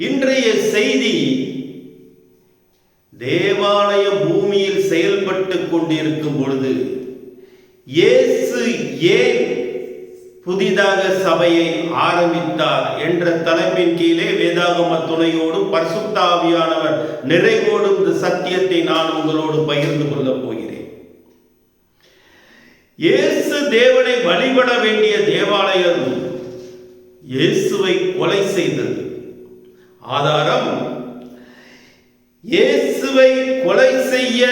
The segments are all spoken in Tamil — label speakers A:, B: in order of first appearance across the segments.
A: இன்றைய செய்தி தேவாலய பூமியில் செயல்பட்டு கொண்டிருக்கும் பொழுது இயேசு ஏன் புதிதாக சபையை ஆரம்பித்தார் என்ற தலைப்பின் கீழே வேதாகம துணையோடும் பரிசுத்தாவியானவர் நிறைவோடும் இந்த சத்தியத்தை நான் உங்களோடு பகிர்ந்து கொள்ளப் போகிறேன். இயேசு தேவனை வழிபட வேண்டிய தேவாலயம் இயேசுவை கொலை செய்தது. ஆதாரம் இயேசுவை கொலை செய்ய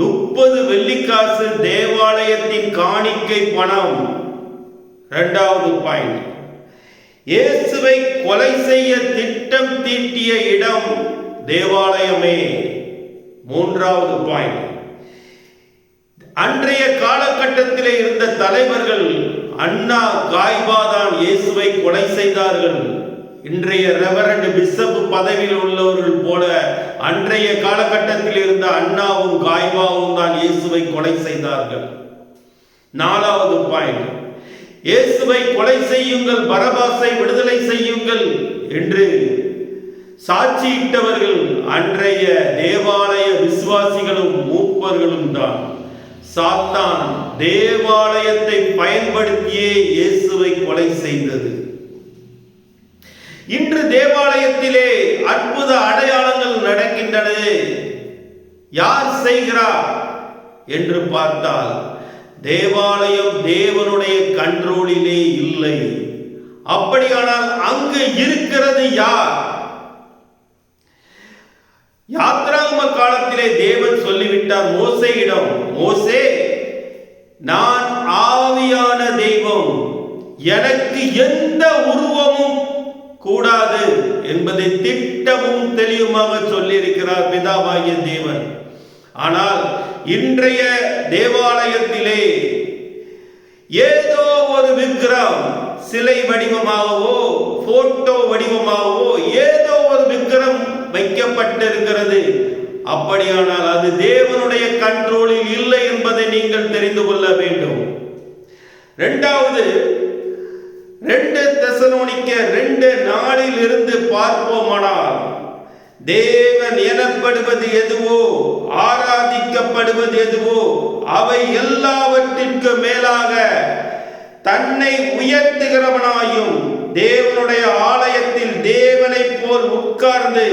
A: முப்பது வெள்ளிக்காசு தேவாலயத்தின் காணிக்கை பணம். இரண்டாவது பாயிண்ட். இயேசுவை கொலை செய்ய திட்டம் தீட்டிய இடம் தேவாலயமே. மூன்றாவது பாயிண்ட். அன்றைய காலகட்டத்திலே இருந்த தலைவர்கள் அண்ணா காய்பாதான் இயேசுவை கொலை செய்தார்கள். இன்றைய ரெவரண்ட் பிஷப் பதவியில் உள்ளவர்கள் போல அன்றைய காலகட்டத்தில் இருந்த அண்ணாவும் காய்பாவும் தான் இயேசுவை கொலை செய்தார்கள். நாலாவது பாயிண்ட். இயேசுவை கொலை செய்யுங்கள் பரபாசை விடுதலை செய்யுங்கள் என்று சாட்சியிட்டவர்கள் அன்றைய தேவாலய விசுவாசிகளும் மூப்பர்களும் தான். சாத்தான் தேவாலயத்தை பயன்படுத்தியே இயேசுவை கொலை செய்தது. இன்று தேவாலயத்திலே அற்புத அடையாளங்கள் நடக்கின்றன. யார் செய்கிறார் என்று பார்த்தால் தேவாலயம் தேவனுடைய கண்ட்ரோலிலே இல்லை. அப்படியானால் அங்கு இருக்கிறது யார்? யாத்ராம காலத்திலே கேட்டார் மோசையிடம் மோசே நான் ஆவியான தெய்வம். எனக்கு எந்த உருவமும் கூடாது என்பதை திட்டமும் தெளிவுமாக சொல்லியிருக்கிறார் பிதாவாகிய தேவன். ஆனால் இன்றைய தேவாலயத்திலே ஏதோ ஒரு விக்கிரம் சிலை வடிவமாகவோ போட்டோ வடிவமாகவோ ஏதோ ஒரு விக்கிரம் வைக்கப்பட்டிருக்கிறது. அப்படியானால் அது தேவன் கண்ட்ரோலில் இல்லை என்பதை நீங்கள் தெரிந்து கொள்ள வேண்டும் ரெண்டாவது ரெண்டு தெசலோனிக்க ரெண்டு நாளில் இருந்து பார்ப்போமானால் தேவன் எனப்படுவது எதுவோ ஆராதிக்கப்படுவது எதுவோ அவை எல்லாவற்றிற்கு மேலாக தன்னை உயர்த்துகிறவனாயும் தேவனுடைய ஆலயத்தில் தேவனைப் போல் உட்கார்ந்து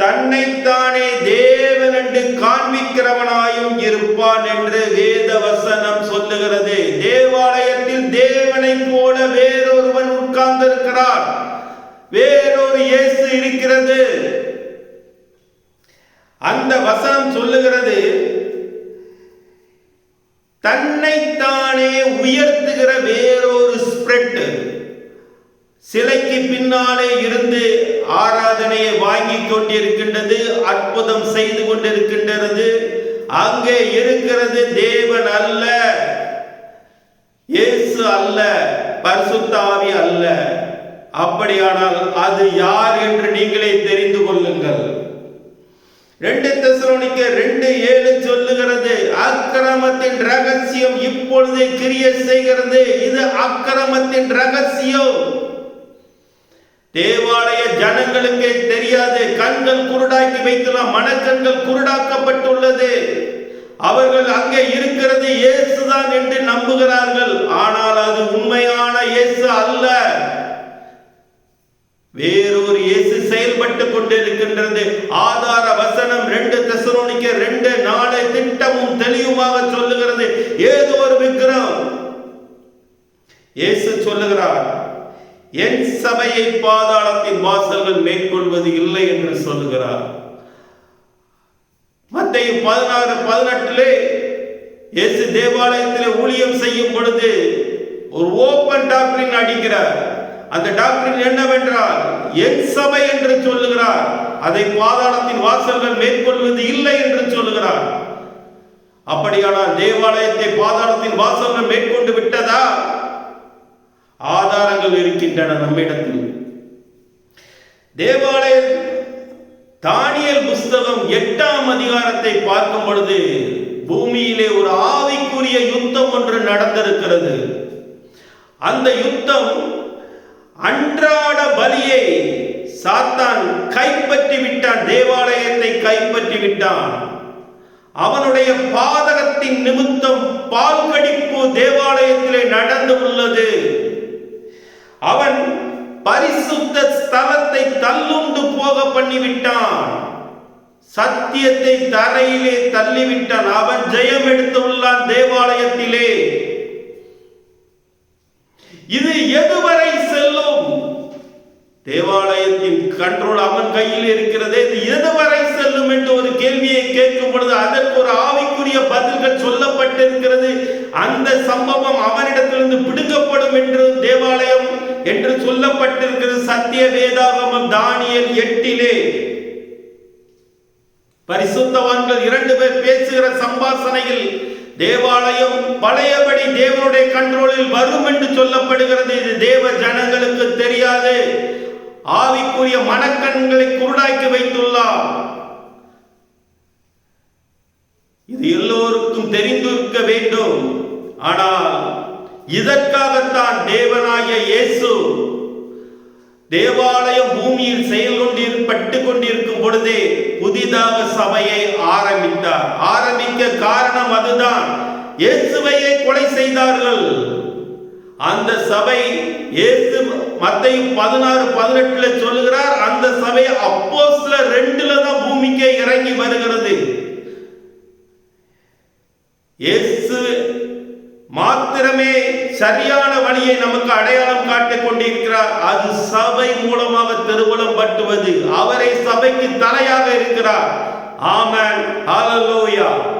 A: தன்னைத்தானே தேவன் என்று காண்பிக்கிறவனாயும் இருப்பான் என்று வேதவசம் வசனம் சொல்லுகிறது தேவாலயத்தில் தேவனைப் போல வேறொருவன் உட்கார்ந்திருக்கிறான் வேறொரு இயேசு இருக்கிறது அந்த வசனம் சொல்லுகிறது தன்னைத்தானே உயர்த்துகிற வேறொரு ஸ்பிரிட் சிலைக்கு பின்னாலே இருந்து ஆராதனையை வாங்கி கொண்டிருக்கின்றது அற்புதம் செய்து கொண்டிருக்கின்றது. அங்கே இருக்கிறது தேவன் அல்ல. இயேசு அல்ல பரிசுத்தாவி அல்ல. அப்படியானால் அது யார் என்று நீங்களே தெரிந்து கொள்ளுங்கள். ரெண்டு தெசலோனிக்க ரெண்டு ஏழு சொல்லுகிறது அக்கிரமத்தின் ரகசியம் இப்பொழுதே கிரிய செய்கிறது. இது அக்கிரமத்தின் ரகசியம். தேவாலய ஜனங்களுக்கு தெரியாது. கண்கள் குருடாக்கி வைத்துள்ள மனக்கண்கள் குருடாக்கப்பட்டுள்ளது. அவர்கள் அங்கே இருக்கிறது இயேசுதான் என்று நம்புகிறார்கள். ஆனால் அது உண்மையான இயேசு அல்ல. வேறொரு இயேசு செயல்பட்டு கொண்டிருக்கின்றது. ஆதார வசனம் ரெண்டு தெசலோனிக்க ரெண்டு நாளை திட்டமும் தெளிவுமாக சொல்லுகிறது. ஏதோ ஒரு விக்கிரம். இயேசு சொல்லுகிறார் என் சபையை பாதாளத்தின் வாசல்கள் மேற்கொள்வது இல்லை என்று சொல்லுகிறார். மத்திய பதினாறு பதினெட்டிலே இயேசு தேவாலயத்தில் ஊழியம் செய்யும் பொழுது ஒரு ஓபன் டாக்டரின் அடிக்கிறார். அந்த டாக்டரின் என்னவென்றால் என் சபை என்று சொல்லுகிறார். அதை பாதாளத்தின் வாசல்கள் மேற்கொள்வது இல்லை என்று சொல்லுகிறார். அப்படியானால் தேவாலயத்தை பாதாளத்தின் வாசல்கள் மேற்கொண்டு விட்டதா? ஆதாரங்கள் இருக்கின்றன நம்மிடத்தில். தேவாலய தானியல் புஸ்தகம் எட்டாம் அதிகாரத்தை பார்க்கும் பொழுது பூமியிலே ஒரு ஆவிக்குரிய யுத்தம் ஒன்று நடந்திருக்கிறது. அந்த யுத்தம் அன்றாட பலியை சாத்தான் கைப்பற்றி விட்டான் தேவாலயத்தை கைப்பற்றி விட்டான். அவனுடைய பாதகத்தின் நிமித்தம் பால் கடிப்பு தேவாலயத்திலே நட அவன் பரிசுத்த ஸ்தலத்தை தள்ளுண்டு போக பண்ணிவிட்டான். சத்தியத்தை தரையிலே தள்ளிவிட்டான். அவன் ஜெயம் எடுத்துள்ளான் தேவாலயத்திலே. இது எதுவரை செல்லும்? தேவாலயத்தின் கண்ட்ரோல் அவன் கையில் இருக்கிறதே. இது எதுவரை செல்லும் என்று ஒரு கேள்வியை கேட்கும் பொழுது அதற்கு ஒரு ஆவிக்குரிய பதில்கள் சொல்லப்பட்டிருக்கிறது. அந்த சம்பவம் அவனிடத்திலிருந்து சொல்லப்பட்டிருக்கிறது சத்திய வேதாகமம் தானியல் எட்டிலே. பரிசுத்தவான்கள் இரண்டு பேர் பேசுகிற சம்பாசனையில் தேவாலயம் பழையபடி தேவனுடைய கண்ட்ரோலில் வரும் என்று சொல்லப்படுகிறது. இது தேவ ஜனங்களுக்கு தெரியாது. ஆவிக்குரிய மனக்கண்களை குருடாக்கி வைத்துள்ளார். இது எல்லோருக்கும் தெரிந்திருக்க வேண்டும். ஆனால் இதற்காகத்தான் தேவனாய இயேசு தேவாலயம் பூமியில் செயல் கொண்டிருப்பட்டு கொண்டிருக்கும் பொழுதே புதிதாக சபையை ஆரம்பித்தார். ஆரம்பிக்க காரணம் அதுதான். இயேசுவையே கொலை செய்தார்கள். அந்த சபை இயேசு மத்தையும் பதினாறு பதினெட்டுல சொல்லுகிறார் அந்த சபை அப்போஸ்ல ரெண்டுல தான் பூமிக்கே இறங்கி வருகிறது. இயேசு மாத்திரமே சரியான வழியை நமக்கு அடையாளம் காட்டிக் கொண்டிருக்கிறார். அது சபை மூலமாக திருமணம் பட்டுவது. அவரை சபைக்கு தலையாக இருக்கிறார். ஆமன். ஹalleluya.